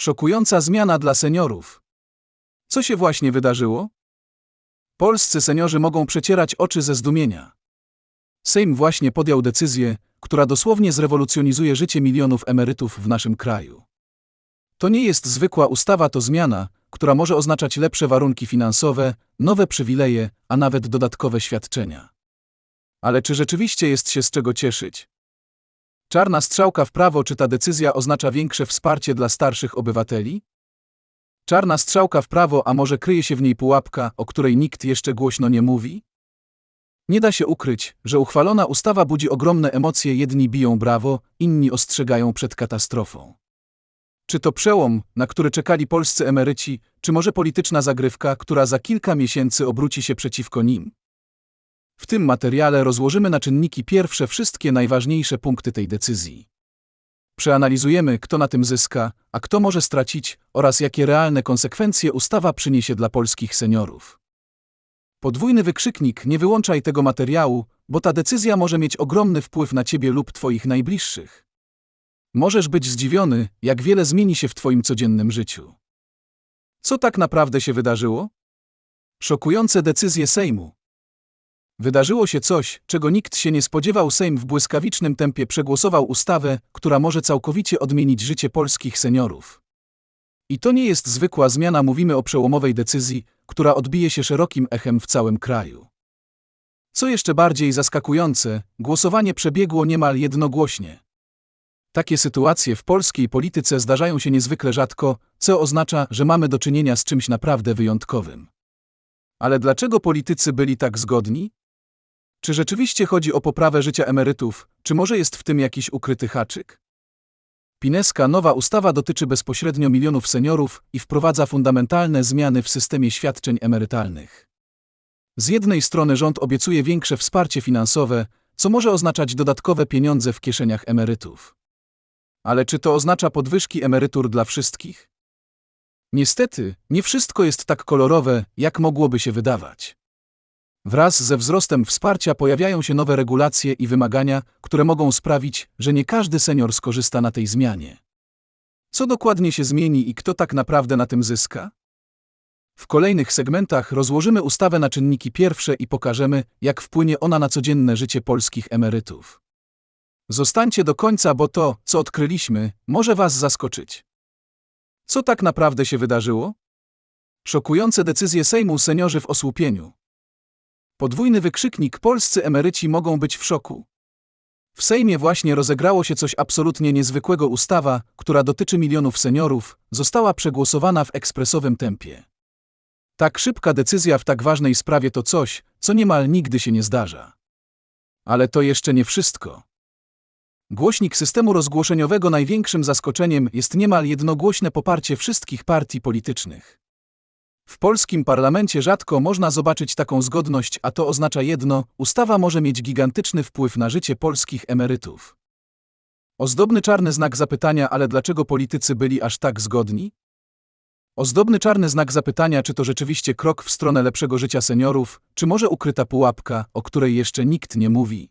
Szokująca zmiana dla seniorów. Co się właśnie wydarzyło? Polscy seniorzy mogą przecierać oczy ze zdumienia. Sejm właśnie podjął decyzję, która dosłownie zrewolucjonizuje życie milionów emerytów w naszym kraju. To nie jest zwykła ustawa, to zmiana, która może oznaczać lepsze warunki finansowe, nowe przywileje, a nawet dodatkowe świadczenia. Ale czy rzeczywiście jest się z czego cieszyć? Czarna strzałka w prawo, czy ta decyzja oznacza większe wsparcie dla starszych obywateli? Czarna strzałka w prawo, a może kryje się w niej pułapka, o której nikt jeszcze głośno nie mówi? Nie da się ukryć, że uchwalona ustawa budzi ogromne emocje, jedni biją brawo, inni ostrzegają przed katastrofą. Czy to przełom, na który czekali polscy emeryci, czy może polityczna zagrywka, która za kilka miesięcy obróci się przeciwko nim? W tym materiale rozłożymy na czynniki pierwsze wszystkie najważniejsze punkty tej decyzji. Przeanalizujemy, kto na tym zyska, a kto może stracić oraz jakie realne konsekwencje ustawa przyniesie dla polskich seniorów. Podwójny wykrzyknik nie wyłączaj tego materiału, bo ta decyzja może mieć ogromny wpływ na ciebie lub twoich najbliższych. Możesz być zdziwiony, jak wiele zmieni się w twoim codziennym życiu. Co tak naprawdę się wydarzyło? Szokujące decyzje Sejmu. Wydarzyło się coś, czego nikt się nie spodziewał. Sejm w błyskawicznym tempie przegłosował ustawę, która może całkowicie odmienić życie polskich seniorów. I to nie jest zwykła zmiana, mówimy o przełomowej decyzji, która odbije się szerokim echem w całym kraju. Co jeszcze bardziej zaskakujące, głosowanie przebiegło niemal jednogłośnie. Takie sytuacje w polskiej polityce zdarzają się niezwykle rzadko, co oznacza, że mamy do czynienia z czymś naprawdę wyjątkowym. Ale dlaczego politycy byli tak zgodni? Czy rzeczywiście chodzi o poprawę życia emerytów, czy może jest w tym jakiś ukryty haczyk? Pineska nowa ustawa dotyczy bezpośrednio milionów seniorów i wprowadza fundamentalne zmiany w systemie świadczeń emerytalnych. Z jednej strony rząd obiecuje większe wsparcie finansowe, co może oznaczać dodatkowe pieniądze w kieszeniach emerytów. Ale czy to oznacza podwyżki emerytur dla wszystkich? Niestety, nie wszystko jest tak kolorowe, jak mogłoby się wydawać. Wraz ze wzrostem wsparcia pojawiają się nowe regulacje i wymagania, które mogą sprawić, że nie każdy senior skorzysta na tej zmianie. Co dokładnie się zmieni i kto tak naprawdę na tym zyska? W kolejnych segmentach rozłożymy ustawę na czynniki pierwsze i pokażemy, jak wpłynie ona na codzienne życie polskich emerytów. Zostańcie do końca, bo to, co odkryliśmy, może Was zaskoczyć. Co tak naprawdę się wydarzyło? Szokujące decyzje Sejmu seniorzy w osłupieniu. Podwójny wykrzyknik polscy emeryci mogą być w szoku. W Sejmie właśnie rozegrało się coś absolutnie niezwykłego. Ustawa, która dotyczy milionów seniorów, została przegłosowana w ekspresowym tempie. Tak szybka decyzja w tak ważnej sprawie to coś, co niemal nigdy się nie zdarza. Ale to jeszcze nie wszystko. Głośnik systemu rozgłoszeniowego największym zaskoczeniem jest niemal jednogłośne poparcie wszystkich partii politycznych. W polskim parlamencie rzadko można zobaczyć taką zgodność, a to oznacza jedno: ustawa może mieć gigantyczny wpływ na życie polskich emerytów. Ozdobny czarny znak zapytania, ale dlaczego politycy byli aż tak zgodni? Ozdobny czarny znak zapytania, czy to rzeczywiście krok w stronę lepszego życia seniorów, czy może ukryta pułapka, o której jeszcze nikt nie mówi.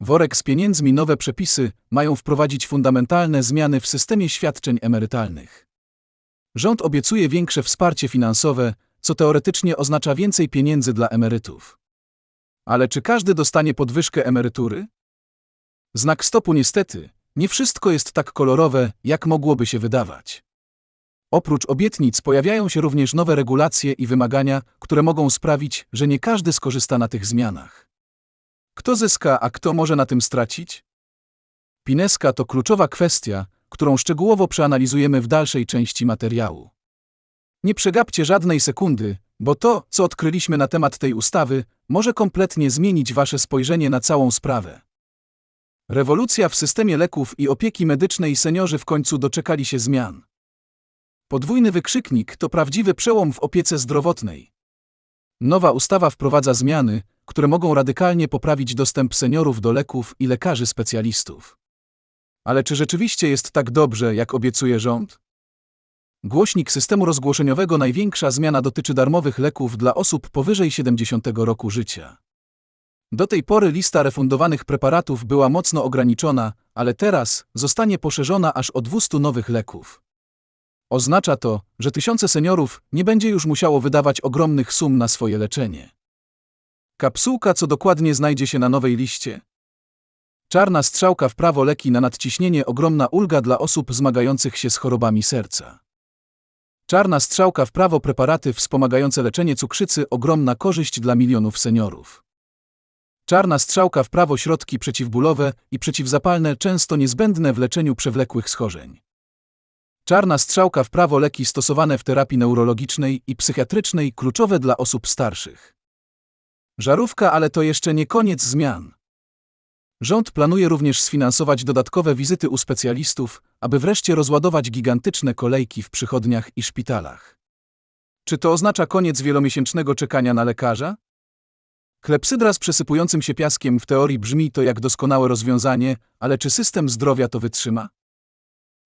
Worek z pieniędzmi nowe przepisy mają wprowadzić fundamentalne zmiany w systemie świadczeń emerytalnych. Rząd obiecuje większe wsparcie finansowe, co teoretycznie oznacza więcej pieniędzy dla emerytów. Ale czy każdy dostanie podwyżkę emerytury? Znak stopu niestety, nie wszystko jest tak kolorowe, jak mogłoby się wydawać. Oprócz obietnic pojawiają się również nowe regulacje i wymagania, które mogą sprawić, że nie każdy skorzysta na tych zmianach. Kto zyska, a kto może na tym stracić? Pineska to kluczowa kwestia, którą szczegółowo przeanalizujemy w dalszej części materiału. Nie przegapcie żadnej sekundy, bo to, co odkryliśmy na temat tej ustawy, może kompletnie zmienić Wasze spojrzenie na całą sprawę. Rewolucja w systemie leków i opieki medycznej seniorzy w końcu doczekali się zmian. Podwójny wykrzyknik to prawdziwy przełom w opiece zdrowotnej. Nowa ustawa wprowadza zmiany, które mogą radykalnie poprawić dostęp seniorów do leków i lekarzy specjalistów. Ale czy rzeczywiście jest tak dobrze, jak obiecuje rząd? Głośnik systemu rozgłoszeniowego największa zmiana dotyczy darmowych leków dla osób powyżej 70 roku życia. Do tej pory lista refundowanych preparatów była mocno ograniczona, ale teraz zostanie poszerzona aż o 200 nowych leków. Oznacza to, że tysiące seniorów nie będzie już musiało wydawać ogromnych sum na swoje leczenie. Kapsułka, co dokładnie znajdzie się na nowej liście? Czarna strzałka w prawo leki na nadciśnienie ogromna ulga dla osób zmagających się z chorobami serca. Czarna strzałka w prawo preparaty wspomagające leczenie cukrzycy ogromna korzyść dla milionów seniorów. Czarna strzałka w prawo środki przeciwbólowe i przeciwzapalne często niezbędne w leczeniu przewlekłych schorzeń. Czarna strzałka w prawo leki stosowane w terapii neurologicznej i psychiatrycznej kluczowe dla osób starszych. Żarówka, ale to jeszcze nie koniec zmian. Rząd planuje również sfinansować dodatkowe wizyty u specjalistów, aby wreszcie rozładować gigantyczne kolejki w przychodniach i szpitalach. Czy to oznacza koniec wielomiesięcznego czekania na lekarza? Klepsydra z przesypującym się piaskiem w teorii brzmi to jak doskonałe rozwiązanie, ale czy system zdrowia to wytrzyma?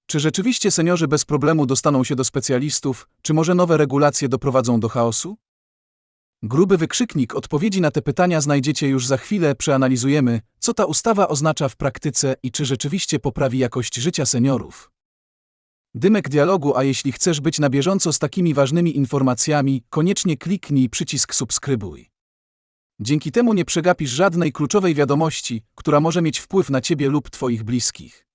Czy rzeczywiście seniorzy bez problemu dostaną się do specjalistów, czy może nowe regulacje doprowadzą do chaosu? Gruby wykrzyknik odpowiedzi na te pytania znajdziecie już za chwilę. Przeanalizujemy, co ta ustawa oznacza w praktyce i czy rzeczywiście poprawi jakość życia seniorów. Dymek dialogu, a jeśli chcesz być na bieżąco z takimi ważnymi informacjami, koniecznie kliknij przycisk subskrybuj. Dzięki temu nie przegapisz żadnej kluczowej wiadomości, która może mieć wpływ na ciebie lub twoich bliskich.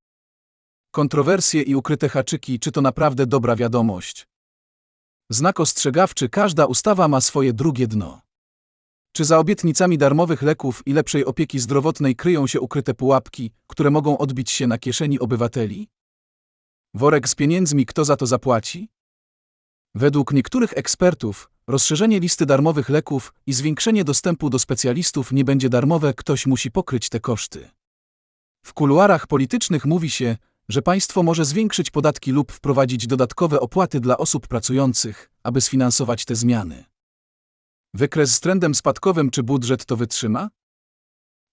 Kontrowersje i ukryte haczyki, czy to naprawdę dobra wiadomość? Znak ostrzegawczy, każda ustawa ma swoje drugie dno. Czy za obietnicami darmowych leków i lepszej opieki zdrowotnej kryją się ukryte pułapki, które mogą odbić się na kieszeni obywateli? Worek z pieniędzmi, kto za to zapłaci? Według niektórych ekspertów, rozszerzenie listy darmowych leków i zwiększenie dostępu do specjalistów nie będzie darmowe, ktoś musi pokryć te koszty. W kuluarach politycznych mówi się, że państwo może zwiększyć podatki lub wprowadzić dodatkowe opłaty dla osób pracujących, aby sfinansować te zmiany. Wykres z trendem spadkowym czy budżet to wytrzyma?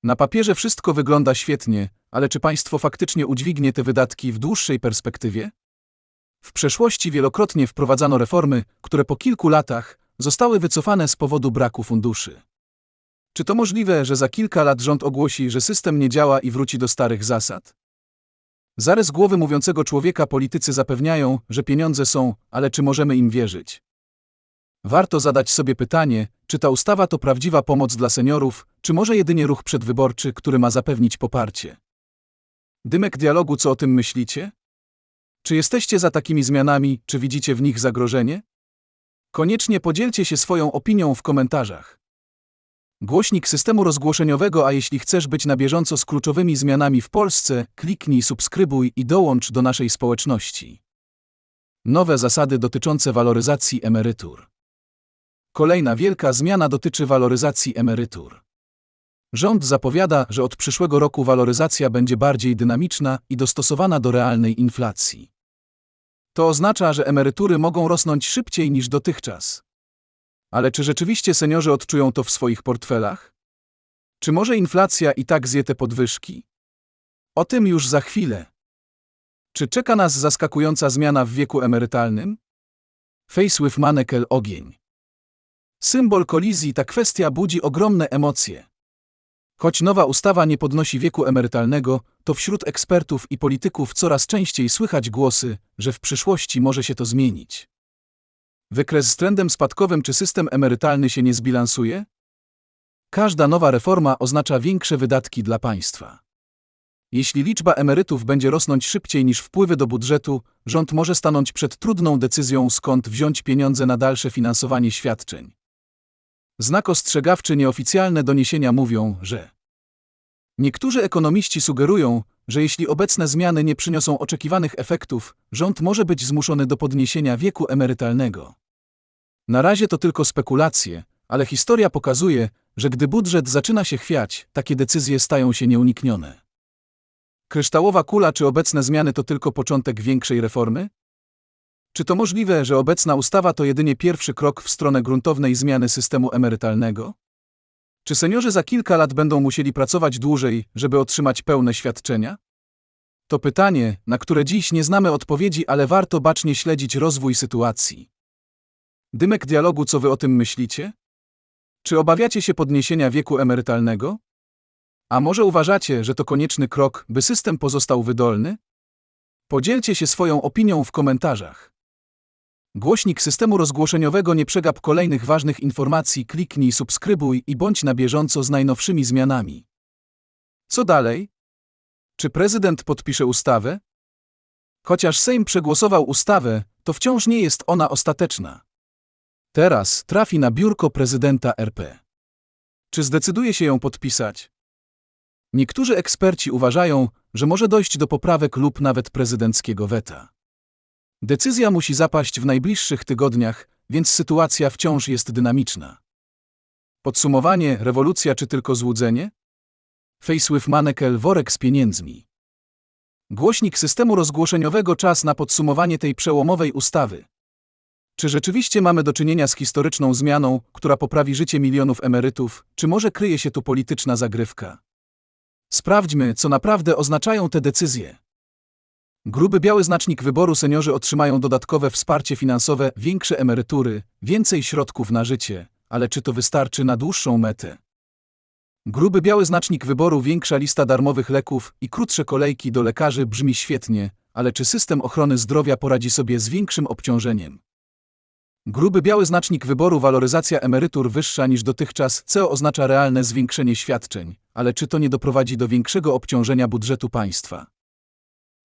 Na papierze wszystko wygląda świetnie, ale czy państwo faktycznie udźwignie te wydatki w dłuższej perspektywie? W przeszłości wielokrotnie wprowadzano reformy, które po kilku latach zostały wycofane z powodu braku funduszy. Czy to możliwe, że za kilka lat rząd ogłosi, że system nie działa i wróci do starych zasad? Zarys głowy mówiącego człowieka politycy zapewniają, że pieniądze są, ale czy możemy im wierzyć? Warto zadać sobie pytanie, czy ta ustawa to prawdziwa pomoc dla seniorów, czy może jedynie ruch przedwyborczy, który ma zapewnić poparcie. Dymek dialogu, co o tym myślicie? Czy jesteście za takimi zmianami, czy widzicie w nich zagrożenie? Koniecznie podzielcie się swoją opinią w komentarzach. Głośnik systemu rozgłoszeniowego, a jeśli chcesz być na bieżąco z kluczowymi zmianami w Polsce, kliknij subskrybuj i dołącz do naszej społeczności. Nowe zasady dotyczące waloryzacji emerytur. Kolejna wielka zmiana dotyczy waloryzacji emerytur. Rząd zapowiada, że od przyszłego roku waloryzacja będzie bardziej dynamiczna i dostosowana do realnej inflacji. To oznacza, że emerytury mogą rosnąć szybciej niż dotychczas. Ale czy rzeczywiście seniorzy odczują to w swoich portfelach? Czy może inflacja i tak zje te podwyżki? O tym już za chwilę. Czy czeka nas zaskakująca zmiana w wieku emerytalnym? Face with Manekel ogień. Symbol kolizji ta kwestia budzi ogromne emocje. Choć nowa ustawa nie podnosi wieku emerytalnego, to wśród ekspertów i polityków coraz częściej słychać głosy, że w przyszłości może się to zmienić. Wykres z trendem spadkowym czy system emerytalny się nie zbilansuje? Każda nowa reforma oznacza większe wydatki dla państwa. Jeśli liczba emerytów będzie rosnąć szybciej niż wpływy do budżetu, rząd może stanąć przed trudną decyzją, skąd wziąć pieniądze na dalsze finansowanie świadczeń. Znak ostrzegawczy nieoficjalne doniesienia mówią, że niektórzy ekonomiści sugerują, że jeśli obecne zmiany nie przyniosą oczekiwanych efektów, rząd może być zmuszony do podniesienia wieku emerytalnego. Na razie to tylko spekulacje, ale historia pokazuje, że gdy budżet zaczyna się chwiać, takie decyzje stają się nieuniknione. Kryształowa kula czy obecne zmiany to tylko początek większej reformy? Czy to możliwe, że obecna ustawa to jedynie pierwszy krok w stronę gruntownej zmiany systemu emerytalnego? Czy seniorzy za kilka lat będą musieli pracować dłużej, żeby otrzymać pełne świadczenia? To pytanie, na które dziś nie znamy odpowiedzi, ale warto bacznie śledzić rozwój sytuacji. Dymek dialogu, co wy o tym myślicie? Czy obawiacie się podniesienia wieku emerytalnego? A może uważacie, że to konieczny krok, by system pozostał wydolny? Podzielcie się swoją opinią w komentarzach. Głośnik systemu rozgłoszeniowego nie przegap kolejnych ważnych informacji, kliknij subskrybuj i bądź na bieżąco z najnowszymi zmianami. Co dalej? Czy prezydent podpisze ustawę? Chociaż Sejm przegłosował ustawę, to wciąż nie jest ona ostateczna. Teraz trafi na biurko prezydenta RP. Czy zdecyduje się ją podpisać? Niektórzy eksperci uważają, że może dojść do poprawek lub nawet prezydenckiego weta. Decyzja musi zapaść w najbliższych tygodniach, więc sytuacja wciąż jest dynamiczna. Podsumowanie, rewolucja czy tylko złudzenie? Facewith Manekel worek z pieniędzmi. Głośnik systemu rozgłoszeniowego czas na podsumowanie tej przełomowej ustawy. Czy rzeczywiście mamy do czynienia z historyczną zmianą, która poprawi życie milionów emerytów, czy może kryje się tu polityczna zagrywka? Sprawdźmy, co naprawdę oznaczają te decyzje. Gruby biały znacznik wyboru seniorzy otrzymają dodatkowe wsparcie finansowe, większe emerytury, więcej środków na życie, ale czy to wystarczy na dłuższą metę? Gruby biały znacznik wyboru, większa lista darmowych leków i krótsze kolejki do lekarzy brzmi świetnie, ale czy system ochrony zdrowia poradzi sobie z większym obciążeniem? Gruby biały znacznik wyboru, waloryzacja emerytur wyższa niż dotychczas, co oznacza realne zwiększenie świadczeń, ale czy to nie doprowadzi do większego obciążenia budżetu państwa?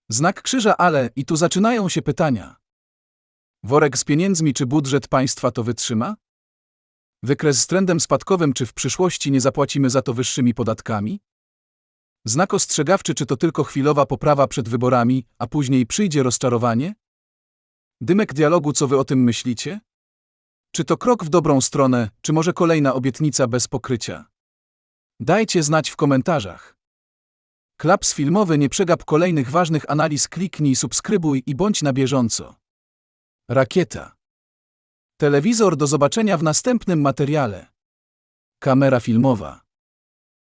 Znak krzyża, ale i tu zaczynają się pytania. Worek z pieniędzmi, czy budżet państwa to wytrzyma? Wykres z trendem spadkowym, czy w przyszłości nie zapłacimy za to wyższymi podatkami? Znak ostrzegawczy, czy to tylko chwilowa poprawa przed wyborami, a później przyjdzie rozczarowanie? Dymek dialogu, co wy o tym myślicie? Czy to krok w dobrą stronę, czy może kolejna obietnica bez pokrycia? Dajcie znać w komentarzach. Klaps filmowy nie przegap kolejnych ważnych analiz, kliknij subskrybuj i bądź na bieżąco. Rakieta. Telewizor do zobaczenia w następnym materiale. Kamera filmowa.